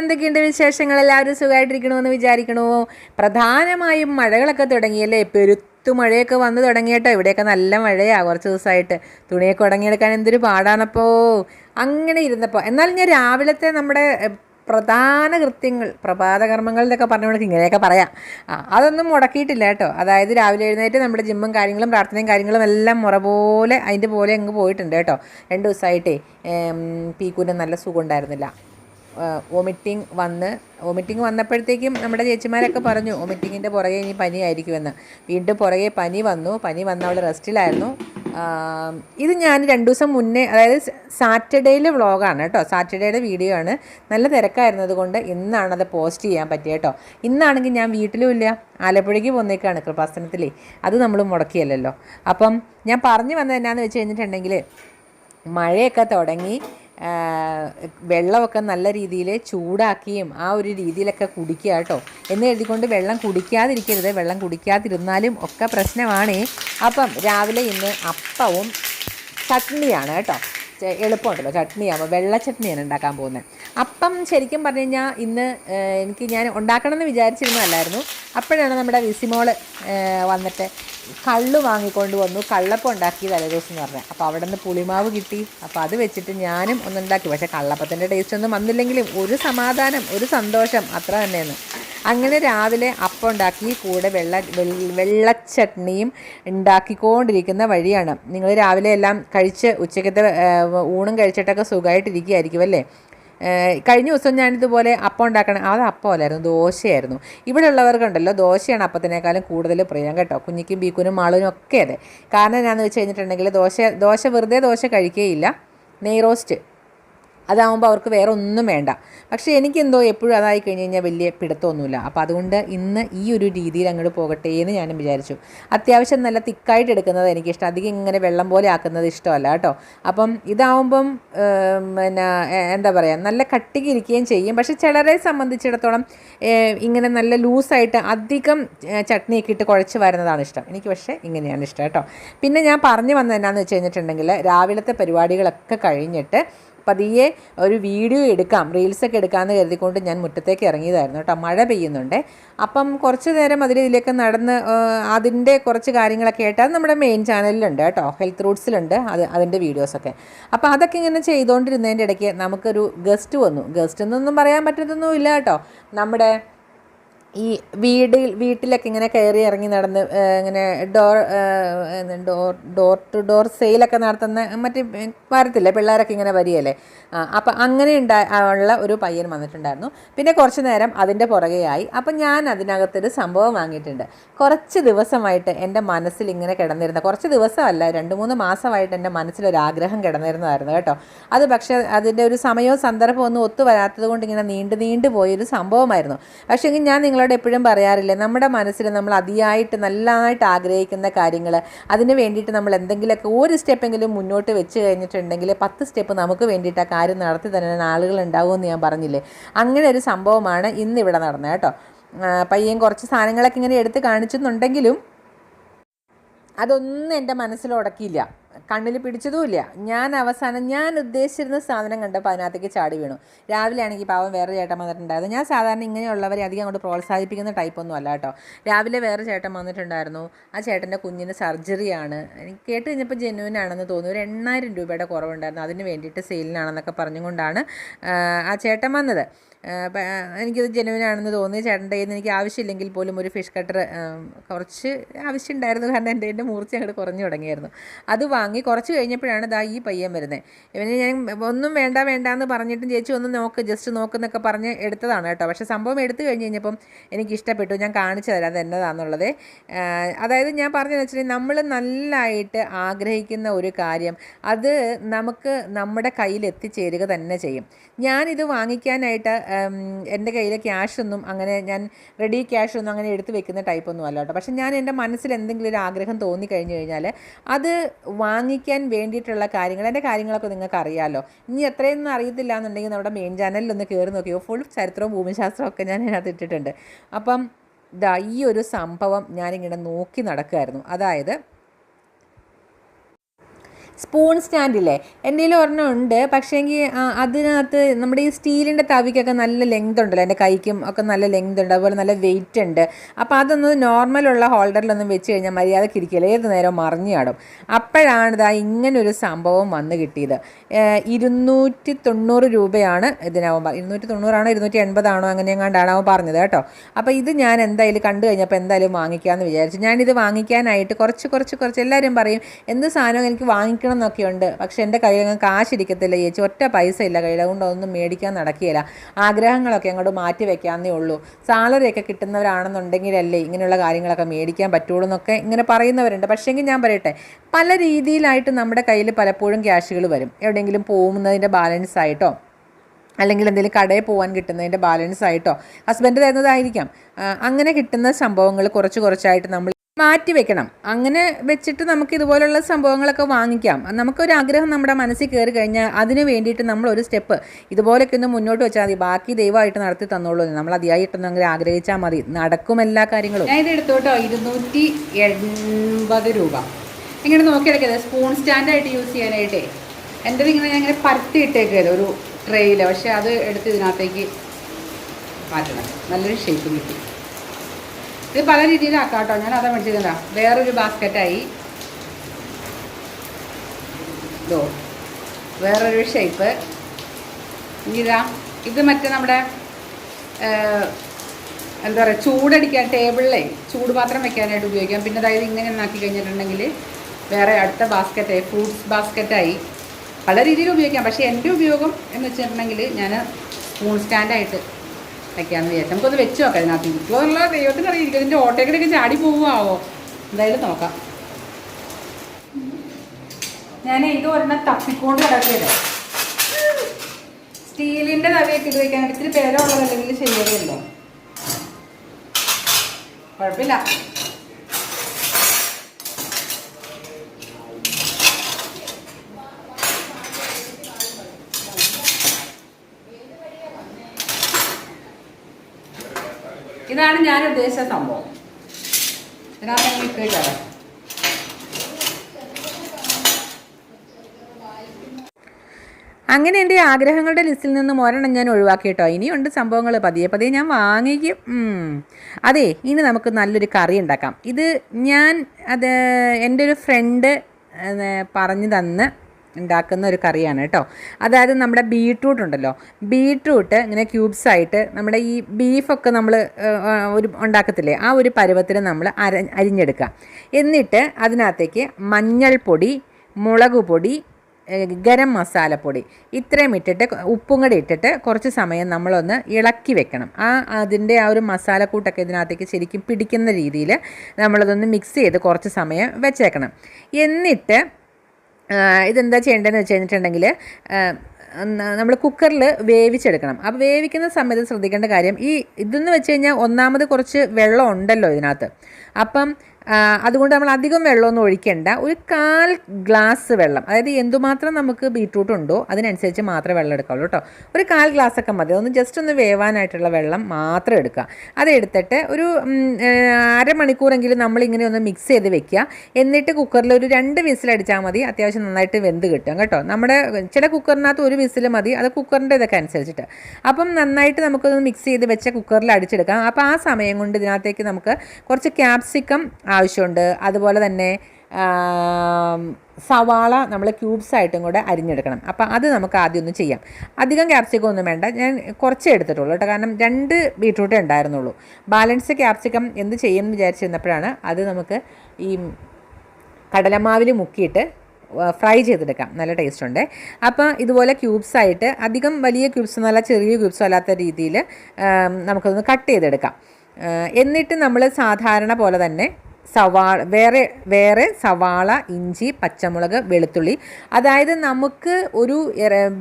എന്തൊക്കെയുണ്ട് വിശേഷങ്ങൾ? എല്ലാവരും സുഖമായിട്ടിരിക്കണമെന്ന് വിചാരിക്കണോ? പ്രധാനമായും മഴകളൊക്കെ തുടങ്ങിയല്ലേ? പെരുത്തു മഴയൊക്കെ വന്ന് തുടങ്ങിയിട്ടോ. ഇവിടെയൊക്കെ നല്ല മഴയാണ് കുറച്ച് ദിവസമായിട്ട്. തുണിയൊക്കെ ഉടങ്ങിയെടുക്കാൻ എന്തൊരു പാടാണപ്പോ. അങ്ങനെ ഇരുന്നപ്പോൾ എന്നാൽ ഞാൻ രാവിലത്തെ നമ്മുടെ പ്രധാന കൃത്യങ്ങൾ പ്രഭാത കർമ്മങ്ങൾ എന്നൊക്കെ പറഞ്ഞുകൊണ്ട് ഇങ്ങനെയൊക്കെ പറയാം. ആ അതൊന്നും മുടക്കിയിട്ടില്ല കേട്ടോ. അതായത് രാവിലെ എഴുന്നേറ്റ് നമ്മുടെ ജിമ്മും കാര്യങ്ങളും പ്രാർത്ഥനയും കാര്യങ്ങളും എല്ലാം മുറ പോലെ അതിന്റെ പോലെ അങ്ങ് പോയിട്ടുണ്ട് കേട്ടോ. രണ്ട് ദിവസമായിട്ടേ പീക്കൂന് നല്ല സുഖം ഉണ്ടായിരുന്നില്ല. വോമിറ്റിംഗ് വന്ന് വോമിറ്റിംഗ് വന്നപ്പോഴത്തേക്കും നമ്മുടെ ചേച്ചിമാരൊക്കെ പറഞ്ഞു വോമിറ്റിങ്ങിന്റെ പുറകെ ഇനി പനിയായിരിക്കുമെന്ന്. വീണ്ടും പുറകെ പനി വന്നു. പനി വന്ന അവൾ റെസ്റ്റിലായിരുന്നു. ഇത് ഞാൻ രണ്ട് ദിവസം മുന്നേ അതായത് സാറ്റർഡേയിലെ വ്ളോഗാണ് കേട്ടോ. സാറ്റർഡേയുടെ വീഡിയോ ആണ്. നല്ല തിരക്കായിരുന്നത് കൊണ്ട് ഇന്നാണ് അത് പോസ്റ്റ് ചെയ്യാൻ പറ്റിയ കേട്ടോ. ഇന്നാണെങ്കിൽ ഞാൻ വീട്ടിലും ഇല്ല. ആലപ്പുഴയ്ക്ക് പോന്നേക്കാണ് കൃപാസനത്തിലേ. അത് നമ്മൾ മുടക്കിയല്ലോ അപ്പം ഞാൻ പറഞ്ഞു വന്നത് എന്നാന്ന് വെച്ച് കഴിഞ്ഞിട്ടുണ്ടെങ്കിൽ മഴയൊക്കെ തുടങ്ങി. വെള്ളമൊക്കെ നല്ല രീതിയിൽ ചൂടാക്കിയും ആ ഒരു രീതിയിലൊക്കെ കുടിക്കുക കേട്ടോ. എന്ന് എഴുതിക്കൊണ്ട് വെള്ളം കുടിക്കാതിരിക്കരുത്. വെള്ളം കുടിക്കാതിരുന്നാലും ഒക്കെ പ്രശ്നമാണ്. അപ്പം രാവിലെ ഇന്ന് അപ്പവും ചട്നിയാണ് കേട്ടോ. എളുപ്പമുണ്ടല്ലോ ചട്നിയാകുമ്പോൾ വെള്ള ചട്നിയാണ് ഉണ്ടാക്കാൻ പോകുന്നത്. അപ്പം ശരിക്കും പറഞ്ഞു കഴിഞ്ഞാൽ ഇന്ന് എനിക്ക് ഞാൻ ഉണ്ടാക്കണമെന്ന് വിചാരിച്ചിരുന്നതല്ലായിരുന്നു. അപ്പോഴാണ് നമ്മുടെ വിസിമോൾ ഏഹ്, വന്നിട്ട് കള്ള് വാങ്ങിക്കൊണ്ട് വന്നു. കള്ളപ്പം ഉണ്ടാക്കി തലേദിവസം എന്ന് പറഞ്ഞത് അപ്പോൾ അവിടെ നിന്ന് പുളിമാവ് കിട്ടി. അപ്പോൾ അത് വെച്ചിട്ട് ഞാനും ഒന്നുണ്ടാക്കി പക്ഷേ കള്ളപ്പത്തിന്റെ ടേസ്റ്റ് ഒന്നും വന്നില്ലെങ്കിലും ഒരു സമാധാനം ഒരു സന്തോഷം അത്ര തന്നെയാണ്. അങ്ങനെ രാവിലെ അപ്പം ഉണ്ടാക്കി കൂടെ വെള്ള വെള്ള- വെള്ളച്ചട്നിയും ഉണ്ടാക്കിക്കൊണ്ടിരിക്കുന്ന വഴിയാണ്. നിങ്ങൾ രാവിലെ എല്ലാം കഴിച്ച് ഉച്ചക്കത്തെ ഊണും കഴിച്ചിട്ടൊക്കെ സുഖമായിട്ടിരിക്കുകയായിരിക്കും അല്ലേ? കഴിഞ്ഞ ദിവസം ഞാനിതുപോലെ അപ്പം ഉണ്ടാക്കണം അത് അല്ലായിരുന്നു ദോശയായിരുന്നു. ഇവിടെ ഉള്ളവർക്കുണ്ടല്ലോ ദോശയാണ് അപ്പത്തിനേക്കാളും കൂടുതൽ പ്രിയം കേട്ടോ. കുഞ്ഞിക്കും ബീക്കുനും മാളുവിനും ഒക്കെ അതെ. കാരണം എന്നാന്ന് വെച്ച് കഴിഞ്ഞിട്ടുണ്ടെങ്കിൽ ദോശ ദോശ വെറുതെ ദോശ കഴിക്കുകയില്ല. നെയ് റോസ്റ്റ്. അതാവുമ്പോൾ അവർക്ക് വേറെ ഒന്നും വേണ്ട. പക്ഷേ എനിക്കെന്തോ എപ്പോഴും അതായി കഴിഞ്ഞ് കഴിഞ്ഞാൽ വലിയ പിടുത്തമൊന്നുമില്ല. അപ്പോൾ അതുകൊണ്ട് ഇന്ന് ഈ ഒരു രീതിയിൽ അങ്ങോട്ട് പോകട്ടെ എന്ന് ഞാനും വിചാരിച്ചു. അത്യാവശ്യം നല്ല തിക്കായിട്ട് എടുക്കുന്നത് എനിക്കിഷ്ടം. അധികം ഇങ്ങനെ വെള്ളം പോലെ ആക്കുന്നത് ഇഷ്ടമല്ല കേട്ടോ. അപ്പം ഇതാവുമ്പം പിന്നെ എന്താ പറയുക നല്ല കട്ടിക്ക് ഇരിക്കുകയും ചെയ്യും. പക്ഷെ ചിലരെ സംബന്ധിച്ചിടത്തോളം ഇങ്ങനെ നല്ല ലൂസായിട്ട് അധികം ചട്നിയൊക്കെ ഇട്ട് കുഴച്ച് വരുന്നതാണ് ഇഷ്ടം. എനിക്ക് പക്ഷേ ഇങ്ങനെയാണ് ഇഷ്ടം കേട്ടോ. പിന്നെ ഞാൻ പറഞ്ഞു വന്നത് എന്നാന്ന് വെച്ച് കഴിഞ്ഞിട്ടുണ്ടെങ്കിൽ രാവിലത്തെ പരിപാടികളൊക്കെ കഴിഞ്ഞിട്ട് പതിയെ ഒരു വീഡിയോ എടുക്കാം റീൽസൊക്കെ എടുക്കാമെന്ന് കരുതിക്കൊണ്ട് ഞാൻ മുറ്റത്തേക്ക് ഇറങ്ങിയതായിരുന്നു കേട്ടോ. മഴ പെയ്യുന്നുണ്ട്. അപ്പം കുറച്ച് നേരം അതിൽ ഇതിലേക്ക് നടന്ന് അതിന്റെ കുറച്ച് കാര്യങ്ങളൊക്കെ ആയിട്ട് അത് നമ്മുടെ മെയിൻ ചാനലിലുണ്ട് കേട്ടോ. ഹെൽത്ത് റൂട്ട്സിലുണ്ട് അത് അതിന്റെ വീഡിയോസൊക്കെ അപ്പോൾ അതൊക്കെ ഇങ്ങനെ ചെയ്തുകൊണ്ടിരുന്നതിന്റെ ഇടയ്ക്ക് നമുക്കൊരു ഗസ്റ്റ് വന്നു. ഗസ്റ്റ് എന്നൊന്നും പറയാൻ പറ്റത്തൊന്നും ഇല്ല കേട്ടോ. നമ്മുടെ ഈ വീട് വീട്ടിലൊക്കെ ഇങ്ങനെ കയറി ഇറങ്ങി നടന്ന് ഇങ്ങനെ door door door to door സെയിലൊക്കെ നടത്തുന്ന മറ്റേ വരത്തില്ലേ? പിള്ളേരൊക്കെ ഇങ്ങനെ വരികയല്ലേ? അപ്പം അങ്ങനെ ഉള്ള ഒരു പയ്യൻ വന്നിട്ടുണ്ടായിരുന്നു. പിന്നെ കുറച്ച് നേരം അതിന്റെ പുറകെയായി അപ്പം ഞാൻ അതിനകത്തൊരു സംഭവം വാങ്ങിയിട്ടുണ്ട്. കുറച്ച് ദിവസമായിട്ട് എന്റെ മനസ്സിൽ ഇങ്ങനെ കിടന്നിരുന്ന കുറച്ച് ദിവസമല്ല രണ്ട് മൂന്ന് മാസമായിട്ട് എന്റെ മനസ്സിലൊരാഗ്രഹം കിടന്നിരുന്നതായിരുന്നു കേട്ടോ. അത് പക്ഷേ അതിന്റെ ഒരു സമയവും സന്ദർഭവും ഒന്നും ഒത്തു വരാത്തത് കൊണ്ട് ഇങ്ങനെ നീണ്ടു നീണ്ടു പോയൊരു സംഭവമായിരുന്നു. പക്ഷേ ഞാൻ നിങ്ങളോട് എപ്പോഴും പറയാറില്ലേ നമ്മുടെ മനസ്സിൽ നമ്മൾ അതിയായിട്ട് നല്ലതായിട്ട് ആഗ്രഹിക്കുന്ന കാര്യങ്ങൾ അതിന് വേണ്ടിയിട്ട് നമ്മൾ എന്തെങ്കിലുമൊക്കെ ഒരു സ്റ്റെപ്പെങ്കിലും മുന്നോട്ട് വെച്ച് കഴിഞ്ഞിട്ടുണ്ടെങ്കിൽ പത്ത് സ്റ്റെപ്പ് നമുക്ക് വേണ്ടിയിട്ട് ആ കാര്യം നടത്തി തരാൻ ആളുകൾ ഉണ്ടാവുമെന്ന് ഞാൻ പറഞ്ഞില്ലേ. അങ്ങനെ ഒരു സംഭവമാണ് ഇന്ന് ഇവിടെ നടന്നത് കേട്ടോ. പയ്യൻ കുറച്ച് സാധനങ്ങളൊക്കെ ഇങ്ങനെ എടുത്ത് കാണിച്ചെന്നുണ്ടെങ്കിലും അതൊന്നും എന്റെ മനസ്സിൽ ഉടക്കിയില്ല. കണ്ണിൽ പിടിച്ചതുമില്ല. ഞാൻ അവസാനം ഞാൻ ഉദ്ദേശിച്ചിരുന്ന സാധനം കണ്ടപ്പോൾ അതിനകത്തേക്ക് ചാടി വീണു. രാവിലെ ആണെങ്കിൽ പാവം വേറെ ചേട്ടൻ വന്നിട്ടുണ്ടായിരുന്നു. ഞാൻ സാധാരണ ഇങ്ങനെയുള്ളവരെ അധികം അങ്ങോട്ട് പ്രോത്സാഹിപ്പിക്കുന്ന ടൈപ്പൊന്നും അല്ല കേട്ടോ. രാവിലെ വേറെ ചേട്ടൻ വന്നിട്ടുണ്ടായിരുന്നു. ആ ചേട്ടന്റെ കുഞ്ഞിന് സർജറിയാണ് എനിക്ക് കേട്ട് കഴിഞ്ഞപ്പോൾ ജെന്യൂൻ ആണെന്ന് തോന്നുന്നു ഒരു എണ്ണായിരം രൂപയുടെ കുറവുണ്ടായിരുന്നു. അതിന് വേണ്ടിയിട്ട് സെയിലിനാണെന്നൊക്കെ പറഞ്ഞുകൊണ്ടാണ് ആ, ചേട്ടൻ വന്നത്. എനിക്കത് ജെനുവിനാണെന്ന് തോന്നി. ചേട്ടന്റെ കയ്യിൽ നിന്ന് എനിക്ക് ആവശ്യമില്ലെങ്കിൽ പോലും ഒരു ഫിഷ് കട്ടർ കുറച്ച് ആവശ്യമുണ്ടായിരുന്നു. കാരണം എന്റെ എന്റെ മൂർച്ച അങ്ങോട്ട് കുറഞ്ഞു തുടങ്ങിയായിരുന്നു. അത് വാങ്ങി കുറച്ച് കഴിഞ്ഞപ്പോഴാണ് ദാ ഈ പയ്യൻ വരുന്നത് ഇവന് ഞാൻ ഒന്നും വേണ്ട വേണ്ട എന്ന് പറഞ്ഞിട്ടും ചേച്ചി ഒന്ന് നോക്ക് ജസ്റ്റ് നോക്കുന്നൊക്കെ പറഞ്ഞ് എടുത്തതാണ് കേട്ടോ. പക്ഷേ സംഭവം എടുത്തു കഴിഞ്ഞ് കഴിഞ്ഞപ്പം എനിക്ക് ഇഷ്ടപ്പെട്ടു. ഞാൻ കാണിച്ചു തരാം അത് എന്നതാണെന്നുള്ളത് അതായത് ഞാൻ പറഞ്ഞതെന്ന് വെച്ചിട്ടുണ്ടെങ്കിൽ നമ്മൾ നല്ലതായിട്ട് ആഗ്രഹിക്കുന്ന ഒരു കാര്യം അത് നമുക്ക് നമ്മുടെ കയ്യിൽ എത്തിച്ചേരുക തന്നെ ചെയ്യും. ഞാനിത് വാങ്ങിക്കാനായിട്ട് എന്റെ കയ്യിൽ ക്യാഷൊന്നും അങ്ങനെ ഞാൻ റെഡി ക്യാഷൊന്നും അങ്ങനെ എടുത്ത് വെക്കുന്ന ടൈപ്പൊന്നും അല്ല കേട്ടോ. പക്ഷെ ഞാൻ എന്റെ മനസ്സിൽ എന്തെങ്കിലും ഒരു ആഗ്രഹം തോന്നി കഴിഞ്ഞു കഴിഞ്ഞാൽ അത് വാങ്ങിക്കാൻ വേണ്ടിയിട്ടുള്ള കാര്യങ്ങൾ എന്റെ കാര്യങ്ങളൊക്കെ നിങ്ങൾക്ക് അറിയാമല്ലോ ഇനി എത്രയൊന്നും അറിയത്തില്ല എന്നുണ്ടെങ്കിൽ നമ്മുടെ മെയിൻ ചാനലിൽ ഒന്ന് കയറി നോക്കിയോ? ഫുൾ ചരിത്രവും ഭൂമിശാസ്ത്രവും ഒക്കെ ഞാൻ അതിനകത്ത് ഇട്ടിട്ടുണ്ട്. അപ്പം ദാ ഈ ഒരു സംഭവം ഞാനിങ്ങനെ നോക്കി നടക്കുമായിരുന്നു അതായത് സ്പൂൺ സ്റ്റാൻഡില്ലേ? എന്റെ കയ്യിൽ ഒരെണ്ണം ഉണ്ട്. പക്ഷേങ്കിൽ അതിനകത്ത് നമ്മുടെ ഈ സ്റ്റീലിന്റെ തവിക്കൊക്കെ നല്ല ലെങ്ത് ഉണ്ടല്ലോ. എന്റെ കൈക്കും ഒക്കെ നല്ല ലെങ്ത് ഉണ്ട്. അതുപോലെ നല്ല വെയിറ്റ് ഉണ്ട്. അപ്പോൾ അതൊന്ന് നോർമലുള്ള ഹോൾഡറിലൊന്നും വെച്ച് കഴിഞ്ഞാൽ മര്യാദയ്ക്ക് ഇരിക്കില്ല. ഏത് നേരം മറിഞ്ഞു ചാടും. അപ്പോഴാണ് ഇതാ ഇങ്ങനൊരു സംഭവം വന്ന് കിട്ടിയത്. ഇരുന്നൂറ്റി തൊണ്ണൂറ് രൂപയാണ് ഇതിനാവും ഇരുന്നൂറ്റി തൊണ്ണൂറാണോ ഇരുന്നൂറ്റി എൺപതാണോ അങ്ങനെ എങ്ങാണ്ടാണ് അവൻ പറഞ്ഞത് കേട്ടോ. അപ്പോൾ ഇത് ഞാൻ എന്തായാലും കണ്ടു കഴിഞ്ഞപ്പോൾ എന്തായാലും വാങ്ങിക്കാമെന്ന് വിചാരിച്ചു. ഞാനിത് വാങ്ങിക്കാനായിട്ട് കുറച്ച് കുറച്ച് കുറച്ച് എല്ലാവരും പറയും എന്ത് സാധനവും എനിക്ക് വാങ്ങിക്കണം? എന്നൊക്കെ ഉണ്ട്. പക്ഷേ എന്റെ കയ്യിൽ കാശിരിക്കത്തില്ല ചേച്ചി. ഒറ്റ പൈസ ഇല്ല കയ്യിൽ. അതുകൊണ്ട് ഒന്നും മേടിക്കാൻ നടക്കുകയില്ല. ആഗ്രഹങ്ങളൊക്കെ അങ്ങോട്ട് മാറ്റി വെക്കാമെന്നേ ഉള്ളൂ. സാലറിയൊക്കെ കിട്ടുന്നവരാണെന്നുണ്ടെങ്കിലല്ലേ ഇങ്ങനെയുള്ള കാര്യങ്ങളൊക്കെ മേടിക്കാൻ പറ്റുള്ളൂ എന്നൊക്കെ ഇങ്ങനെ പറയുന്നവരുണ്ട്. പക്ഷേങ്കിൽ ഞാൻ പറയട്ടെ പല രീതിയിലായിട്ട് നമ്മുടെ കയ്യിൽ പലപ്പോഴും ക്യാഷുകൾ വരും. എവിടെയെങ്കിലും പോകുന്നതിന്റെ ബാലൻസ് ആയിട്ടോ അല്ലെങ്കിൽ എന്തെങ്കിലും കടയിൽ പോകാൻ കിട്ടുന്നതിന്റെ ബാലൻസ് ആയിട്ടോ ഹസ്ബൻഡ് തരുന്നതായിരിക്കാം. അങ്ങനെ കിട്ടുന്ന സംഭവങ്ങൾ കുറച്ച് കുറച്ചായിട്ട് നമ്മൾ മാറ്റി വെക്കണം. അങ്ങനെ വെച്ചിട്ട് നമുക്ക് ഇതുപോലുള്ള സംഭവങ്ങളൊക്കെ വാങ്ങിക്കാം. നമുക്കൊരു ആഗ്രഹം നമ്മുടെ മനസ്സിൽ കയറി കഴിഞ്ഞാൽ അതിന് വേണ്ടിയിട്ട് നമ്മൾ ഒരു സ്റ്റെപ്പ് ഇതുപോലൊക്കെ ഒന്ന് മുന്നോട്ട് വെച്ചാൽ മതി. ബാക്കി ദൈവമായിട്ട് നടത്തി തന്നോളൂ. നമ്മൾ അതിയായിട്ടൊന്നും അങ്ങനെ ആഗ്രഹിച്ചാൽ മതി. നടക്കും എല്ലാ കാര്യങ്ങളും. ഞാൻ ഇത് ഇരുന്നൂറ്റി എൺപത് രൂപ. ഇങ്ങനെ നോക്കിയെടുക്കരുത് സ്പൂൺ സ്റ്റാൻഡായിട്ട് യൂസ് ചെയ്യാനായിട്ടേ. എന്റെ ഇങ്ങനെ ഞാൻ ഇങ്ങനെ പരത്തി ഇട്ടേക്കരുത് ഒരു ട്രേയിൽ പക്ഷേ അത് എടുത്ത് ഇതിനകത്തേക്ക് മാറ്റണം. നല്ലൊരു ഷേപ്പ് കിട്ടി. ഇത് പല രീതിയിലാക്കാം കേട്ടോ ഞാൻ അതാ മേടിച്ചിരുന്ന വേറൊരു ബാസ്ക്കറ്റായി. ഇതോ വേറൊരു ഷേപ്പ്. ഇതാ ഇത് മറ്റേ നമ്മുടെ എന്താ പറയുക ചൂടടിക്കാൻ ടേബിളിലെ ചൂട് പാത്രം വെക്കാനായിട്ട് ഉപയോഗിക്കാം. പിന്നെ അതായത് ഇങ്ങനെ ഒന്നാക്കി കഴിഞ്ഞിട്ടുണ്ടെങ്കിൽ വേറെ അടുത്ത ബാസ്ക്കറ്റായി ഫ്രൂട്ട്സ് ബാസ്ക്കറ്റായി പല രീതിയിൽ ഉപയോഗിക്കാം. പക്ഷേ എന്റെ ഉപയോഗം എന്ന് വെച്ചിട്ടുണ്ടെങ്കിൽ ഞാൻ സ്പൂൺ സ്റ്റാൻഡായിട്ട് വെക്കാമെന്ന് വിചാരിച്ചു. നമുക്കൊന്ന് വെച്ച് നോക്കാം ഇതിനകത്ത്. ഇരിക്കുമോ എന്നുള്ള ദൈവത്തിന് അറിയിരിക്കും ഇതിന്റെ ഓട്ടോക്കിടയ്ക്ക് ചാടി പോവുമാവോ എന്തായാലും നോക്കാം. ഞാൻ ഇത് ഒരെണ്ണം തപ്പിക്കൊണ്ട് കിടക്കുകയല്ലോ സ്റ്റീലിന്റെ തവിയൊക്കെ ഇത് വയ്ക്കാൻ ഇത്തിരി പേരുള്ളതല്ലെങ്കിൽ ശരിയല്ലോ കുഴപ്പമില്ല. ഇതാണ് ഞാൻ ഉദ്ദേശിച്ച സംഭവം. ഇതിനകത്ത് അങ്ങനെ എന്റെ ആഗ്രഹങ്ങളുടെ ലിസ്റ്റിൽ നിന്നും ഒരെണ്ണം ഞാൻ ഒഴിവാക്കി കേട്ടോ ഇനിയുണ്ട് സംഭവങ്ങൾ പതിയെ പതിയെ ഞാൻ വാങ്ങിക്കും. അതെ ഇനി നമുക്ക് നല്ലൊരു കറി ഉണ്ടാക്കാം. ഇത് ഞാൻ അത് എന്റെ ഒരു ഫ്രണ്ട് പറഞ്ഞു തന്ന് ഉണ്ടാക്കുന്ന ഒരു കറിയാണ് കേട്ടോ. അതായത് നമ്മുടെ ബീട്രൂട്ട് ഉണ്ടല്ലോ. ബീട്രൂട്ട് ഇങ്ങനെ ക്യൂബ്സ് ആയിട്ട് നമ്മുടെ ഈ ബീഫൊക്കെ നമ്മൾ ഒരു ഉണ്ടാക്കത്തില്ലേ? ആ ഒരു പരുവത്തിൽ നമ്മൾ അര അരിഞ്ഞെടുക്കുക. എന്നിട്ട് അതിനകത്തേക്ക് മഞ്ഞൾപ്പൊടി മുളക് പൊടി ഗരം മസാലപ്പൊടി ഇത്രയും ഇട്ടിട്ട് ഉപ്പും കൂടി ഇട്ടിട്ട് കുറച്ച് സമയം നമ്മളൊന്ന് ഇളക്കി വെക്കണം. ആ അതിന്റെ ആ ഒരു മസാലക്കൂട്ടൊക്കെ ഇതിനകത്തേക്ക് ശരിക്കും പിടിക്കുന്ന രീതിയിൽ നമ്മളതൊന്ന് മിക്സ് ചെയ്ത് കുറച്ച് സമയം വെച്ചേക്കണം. എന്നിട്ട് ഇതെന്താ ചെയ്യേണ്ടതെന്ന് വെച്ച് കഴിഞ്ഞിട്ടുണ്ടെങ്കിൽ നമ്മൾ കുക്കറിൽ വേവിച്ചെടുക്കണം. അപ്പോൾ വേവിക്കുന്ന സമയത്ത് ശ്രദ്ധിക്കേണ്ട കാര്യം ഈ ഇതെന്ന് വെച്ച് കഴിഞ്ഞാൽ ഒന്നാമത് കുറച്ച് വെള്ളം ഉണ്ടല്ലോ ഇതിനകത്ത്. അപ്പം അതുകൊണ്ട് നമ്മൾ അധികം വെള്ളമൊന്നും ഒഴിക്കേണ്ട. ഒരു കാൽ ഗ്ലാസ് വെള്ളം അതായത് എന്തുമാത്രം നമുക്ക് ബീട്രൂട്ട് ഉണ്ടോ അതിനനുസരിച്ച് മാത്രമേ വെള്ളം എടുക്കാവുള്ളൂ കേട്ടോ. ഒരു കാൽ ഗ്ലാസ് ഒക്കെ മതി. ഒന്ന് ജസ്റ്റ് ഒന്ന് വേവാനായിട്ടുള്ള വെള്ളം മാത്രം എടുക്കുക. അതെടുത്തിട്ട് ഒരു അരമണിക്കൂറെങ്കിലും നമ്മളിങ്ങനെ ഒന്ന് മിക്സ് ചെയ്ത് വെക്കുക. എന്നിട്ട് കുക്കറിൽ ഒരു രണ്ട് വിസിലടിച്ചാൽ മതി. അത്യാവശ്യം നന്നായിട്ട് വെന്ത് കിട്ടും കേട്ടോ. നമ്മുടെ ചില കുക്കറിനകത്ത് ഒരു വിസിൽ മതി. അത് കുക്കറിന്റെ ഇതൊക്കെ അനുസരിച്ചിട്ട്. അപ്പം നന്നായിട്ട് നമുക്കൊന്ന് മിക്സ് ചെയ്ത് വെച്ച കുക്കറിൽ അടിച്ചെടുക്കാം. അപ്പോൾ ആ സമയം കൊണ്ട് ഇതിനകത്തേക്ക് നമുക്ക് കുറച്ച് ക്യാപ്സിക്കം ആവശ്യമുണ്ട്. അതുപോലെ തന്നെ സവാള നമ്മൾ ക്യൂബ്സ് ആയിട്ടും കൂടെ അരിഞ്ഞെടുക്കണം. അപ്പോൾ അത് നമുക്ക് ആദ്യം ഒന്ന് ചെയ്യാം. അധികം ക്യാപ്സിക്കം ഒന്നും വേണ്ട. ഞാൻ കുറച്ചേ എടുത്തിട്ടുള്ളൂ കേട്ടോ. കാരണം രണ്ട് ബീട്രൂട്ടേ ഉണ്ടായിരുന്നുള്ളൂ. ബാലൻസ് ക്യാപ്സിക്കം എന്ത് ചെയ്യും എന്ന് വിചാരിച്ചിരുന്നപ്പോഴാണ് അത് നമുക്ക് ഈ കടലമാവിൽ മുക്കിയിട്ട് ഫ്രൈ ചെയ്തെടുക്കാം. നല്ല ടേസ്റ്റ് ഉണ്ട്. അപ്പോൾ ഇതുപോലെ ക്യൂബ്സ് ആയിട്ട് അധികം വലിയ ക്യൂബ്സ് എന്നല്ല ചെറിയ ക്യൂബ്സ് അല്ലാത്ത രീതിയിൽ നമുക്കതൊന്ന് കട്ട് ചെയ്തെടുക്കാം. എന്നിട്ട് നമ്മൾ സാധാരണ പോലെ തന്നെ സവാള വേറെ വേറെ സവാള ഇഞ്ചി പച്ചമുളക് വെളുത്തുള്ളി. അതായത് നമുക്ക് ഒരു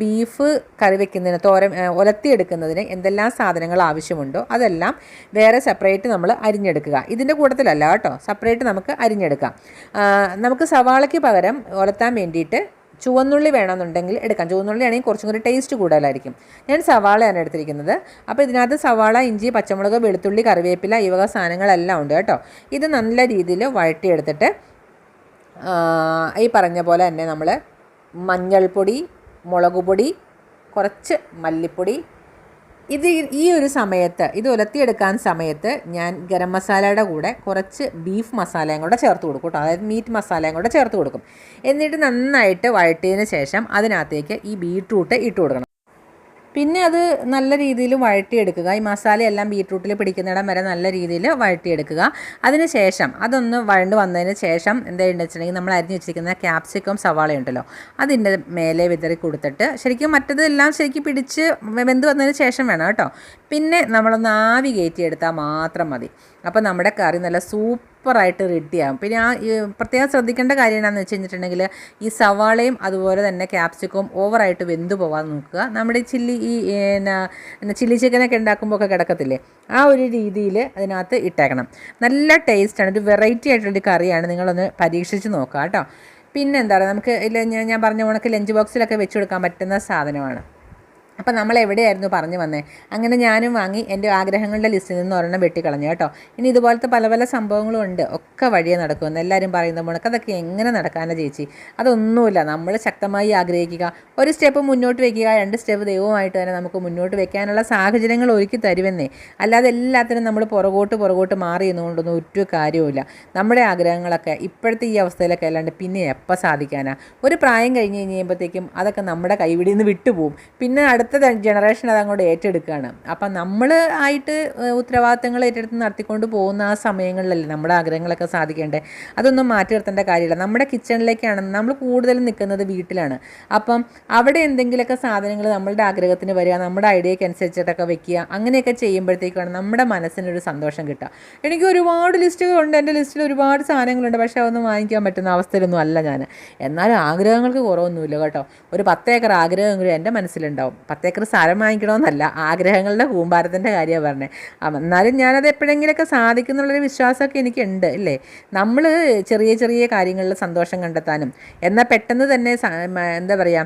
ബീഫ് കറി വെക്കുന്നതിന് തോര ഒലത്തിയെടുക്കുന്നതിന് എന്തെല്ലാം സാധനങ്ങൾ ആവശ്യമുണ്ടോ അതെല്ലാം വേറെ സെപ്പറേറ്റ് നമ്മൾ അരിഞ്ഞെടുക്കുക. ഇതിന്റെ കൂട്ടത്തിലല്ല കേട്ടോ സെപ്പറേറ്റ് നമുക്ക് അരിഞ്ഞെടുക്കാം. നമുക്ക് സവാളയ്ക്ക് പകരം ഒലത്താൻ വേണ്ടിയിട്ട് ചുവന്നുള്ളി വേണമെന്നുണ്ടെങ്കിൽ എടുക്കാം. ചുവന്നുള്ളി ആണെങ്കിൽ കുറച്ചും കൂടി ടേസ്റ്റ് കൂടുതലായിരിക്കും. ഞാൻ സവാളയാണ് എടുത്തിരിക്കുന്നത്. അപ്പോൾ ഇതിനകത്ത് സവാള ഇഞ്ചി പച്ചമുളക് വെളുത്തുള്ളി കറിവേപ്പില ഈ വക സാധനങ്ങളെല്ലാം ഉണ്ട് കേട്ടോ. ഇത് നല്ല രീതിയിൽ വഴറ്റിയെടുത്തിട്ട് ഈ പറഞ്ഞ പോലെ തന്നെ നമ്മൾ മഞ്ഞൾപ്പൊടി മുളക് പൊടി കുറച്ച് മല്ലിപ്പൊടി ഇത് ഈ ഒരു സമയത്ത് ഇത് ഉലത്തിയെടുക്കാൻ സമയത്ത് ഞാൻ ഗരം മസാലയുടെ കൂടെ കുറച്ച് ബീഫ് മസാലയും കൂടെ ചേർത്ത് കൊടുക്കും കേട്ടോ. അതായത് മീറ്റ് മസാലയും കൂടെ ചേർത്ത് കൊടുക്കും. എന്നിട്ട് നന്നായിട്ട് വഴറ്റിയതിന് ശേഷം അതിനകത്തേക്ക് ഈ ബീട്രൂട്ട് ഇട്ട് കൊടുക്കണം. പിന്നെ അത് നല്ല രീതിയിൽ വഴറ്റിയെടുക്കുക. ഈ മസാലയെല്ലാം ബീട്രൂട്ടിൽ പിടിക്കുന്നിടം വരെ നല്ല രീതിയിൽ വഴറ്റിയെടുക്കുക. അതിന് ശേഷം അതൊന്ന് വഴണ്ട് വന്നതിന് ശേഷം എന്താ വെച്ചിട്ടുണ്ടെങ്കിൽ നമ്മൾ അരിഞ്ഞ് വെച്ചിരിക്കുന്ന ക്യാപ്സിക്കം സവാള ഉണ്ടല്ലോ അതിന്റെ മേലെ വിതറി കൊടുത്തിട്ട് ശരിക്കും മറ്റതെല്ലാം ശരിക്കും പിടിച്ച് വെന്ത് വന്നതിന് ശേഷം വേണം കേട്ടോ. പിന്നെ നമ്മളൊന്ന് ആവി കയറ്റിയെടുത്താൽ മാത്രം മതി. അപ്പോൾ നമ്മുടെ കറി നല്ല സൂപ്പറായിട്ട് റെഡിയാകും പിന്നെ ആ പ്രത്യേകം ശ്രദ്ധിക്കേണ്ട കാര്യം എന്താണെന്ന് വെച്ച് കഴിഞ്ഞിട്ടുണ്ടെങ്കിൽ ഈ സവാളയും അതുപോലെ തന്നെ ക്യാപ്സിക്കവും ഓവറായിട്ട് വെന്തു പോകാൻ നോക്കുക. നമ്മുടെ ചില്ലി ഈ എന്നാ ചില്ലി ചിക്കനൊക്കെ ഉണ്ടാക്കുമ്പോൾ ഒക്കെ കിടക്കത്തില്ലേ? ആ ഒരു രീതിയിൽ അതിനകത്ത് ഇട്ടേക്കണം. നല്ല ടേസ്റ്റാണ് ഒരു വെറൈറ്റി ആയിട്ടുള്ളൊരു കറിയാണ്. നിങ്ങളൊന്ന് പരീക്ഷിച്ച് നോക്കുക കേട്ടോ. പിന്നെ എന്താ പറയുക നമുക്ക് ഇല്ല ഞാൻ ഞാൻ പറഞ്ഞ കണക്ക് ലഞ്ച് ബോക്സിലൊക്കെ വെച്ച് കൊടുക്കാൻ പറ്റുന്ന സാധനമാണ്. അപ്പം നമ്മൾ എവിടെയായിരുന്നു പറഞ്ഞു വന്നേ? അങ്ങനെ ഞാനും വാങ്ങി എന്റെ ആഗ്രഹങ്ങളുടെ ലിസ്റ്റിൽ നിന്ന് ഒരെണ്ണം വെട്ടിക്കളഞ്ഞു കേട്ടോ. ഇനി ഇതുപോലത്തെ പല പല സംഭവങ്ങളും ഉണ്ട്. ഒക്കെ വഴിയെ നടക്കുമെന്ന് എല്ലാവരും പറയുന്ന മുണക്ക് അതൊക്കെ എങ്ങനെ നടക്കാനാ ചേച്ചി? അതൊന്നുമില്ല. നമ്മൾ ശക്തമായി ആഗ്രഹിക്കുക. ഒരു സ്റ്റെപ്പ് മുന്നോട്ട് വയ്ക്കുക രണ്ട് സ്റ്റെപ്പ് ദൈവമായിട്ട് തന്നെ നമുക്ക് മുന്നോട്ട് വയ്ക്കാനുള്ള സാഹചര്യങ്ങൾ ഒരുക്കി തരുമെന്നേ. അല്ലാതെ എല്ലാത്തിനും നമ്മൾ പുറകോട്ട് പുറകോട്ട് മാറി എന്നുകൊണ്ടൊന്നും ഒരു കാര്യവുമില്ല. നമ്മുടെ ആഗ്രഹങ്ങളൊക്കെ ഇപ്പോഴത്തെ ഈ അവസ്ഥയിലൊക്കെ അല്ലാണ്ട് പിന്നെ എപ്പോൾ സാധിക്കാനാ? ഒരു പ്രായം കഴിഞ്ഞ് കഴിഞ്ഞ് കഴിയുമ്പോഴത്തേക്കും അതൊക്കെ നമ്മുടെ കൈവിടിയിൽ നിന്ന് വിട്ടുപോകും പിന്നെ അടുത്ത ജനറേഷൻ അത് അങ്ങോട്ട് ഏറ്റെടുക്കുകയാണ്. അപ്പം നമ്മൾ ആയിട്ട് ഉത്തരവാദിത്തങ്ങൾ ഏറ്റെടുത്ത് നടത്തിക്കൊണ്ട് പോകുന്ന ആ സമയങ്ങളിലല്ലേ നമ്മുടെ ആഗ്രഹങ്ങളൊക്കെ സാധിക്കേണ്ടത്? അതൊന്നും മാറ്റി നിർത്തേണ്ട കാര്യമില്ല. നമ്മുടെ കിച്ചണിലേക്കാണ് നമ്മൾ കൂടുതലും നിൽക്കുന്നത് വീട്ടിലാണ്. അപ്പം അവിടെ എന്തെങ്കിലുമൊക്കെ സാധനങ്ങൾ നമ്മളുടെ ആഗ്രഹത്തിന് വരിക നമ്മുടെ ഐഡിയയ്ക്ക് അനുസരിച്ചിട്ടൊക്കെ വെക്കുക അങ്ങനെയൊക്കെ ചെയ്യുമ്പോഴത്തേക്കാണ് നമ്മുടെ മനസ്സിനൊരു സന്തോഷം കിട്ടുക. എനിക്ക് ഒരുപാട് ലിസ്റ്റുകളുണ്ട്. എന്റെ ലിസ്റ്റിൽ ഒരുപാട് സാധനങ്ങളുണ്ട്. പക്ഷേ അതൊന്നും വാങ്ങിക്കാൻ പറ്റുന്ന അവസ്ഥയിലൊന്നും അല്ല ഞാൻ എന്നാലും ആഗ്രഹങ്ങൾക്ക് കുറവൊന്നുമില്ല കേട്ടോ. ഒരു പത്തേക്കർ ആഗ്രഹമെങ്കിലും എന്റെ മനസ്സിലുണ്ടാവും. പത്തേക്കർ സ്ഥലം വാങ്ങിക്കണമെന്നല്ല. ആഗ്രഹങ്ങളുടെ കൂമ്പാരത്തിന്റെ കാര്യമാണ് പറഞ്ഞത്. എന്നാലും ഞാനത് എപ്പോഴെങ്കിലുമൊക്കെ സാധിക്കുന്നുള്ളൊരു വിശ്വാസമൊക്കെ എനിക്കുണ്ട് ഇല്ലേ? നമ്മൾ ചെറിയ ചെറിയ കാര്യങ്ങളിൽ സന്തോഷം കണ്ടെത്താനും എന്നാൽ പെട്ടെന്ന് തന്നെ എന്താ പറയുക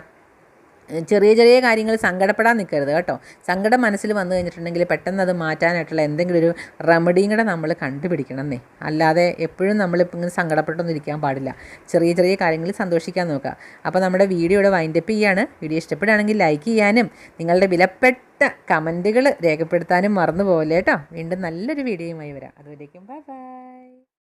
ചെറിയ ചെറിയ കാര്യങ്ങൾ സങ്കടപ്പെടാൻ നിൽക്കരുത് കേട്ടോ. സങ്കടം മനസ്സിൽ വന്നു കഴിഞ്ഞിട്ടുണ്ടെങ്കിൽ പെട്ടെന്ന് അത് മാറ്റാനായിട്ടുള്ള എന്തെങ്കിലും ഒരു റെമഡിയും കൂടെ നമ്മൾ കണ്ടുപിടിക്കണം എന്നേ അല്ലാതെ എപ്പോഴും നമ്മളിപ്പോൾ ഇങ്ങനെ സങ്കടപ്പെട്ടൊന്നും ഇരിക്കാൻ പാടില്ല. ചെറിയ ചെറിയ കാര്യങ്ങളിൽ സന്തോഷിക്കാൻ നോക്കുക. അപ്പോൾ നമ്മുടെ വീഡിയോയുടെ വൈൻഡപ്പ് ചെയ്യാണ്. വീഡിയോ ഇഷ്ടപ്പെടുകയാണെങ്കിൽ ലൈക്ക് ചെയ്യാനും നിങ്ങളുടെ വിലപ്പെട്ട കമന്റുകൾ രേഖപ്പെടുത്താനും മറന്നു പോകല്ലേ കേട്ടോ. വീണ്ടും നല്ലൊരു വീഡിയോയുമായി വരാം. അതുവരേക്കും ബൈ ബൈ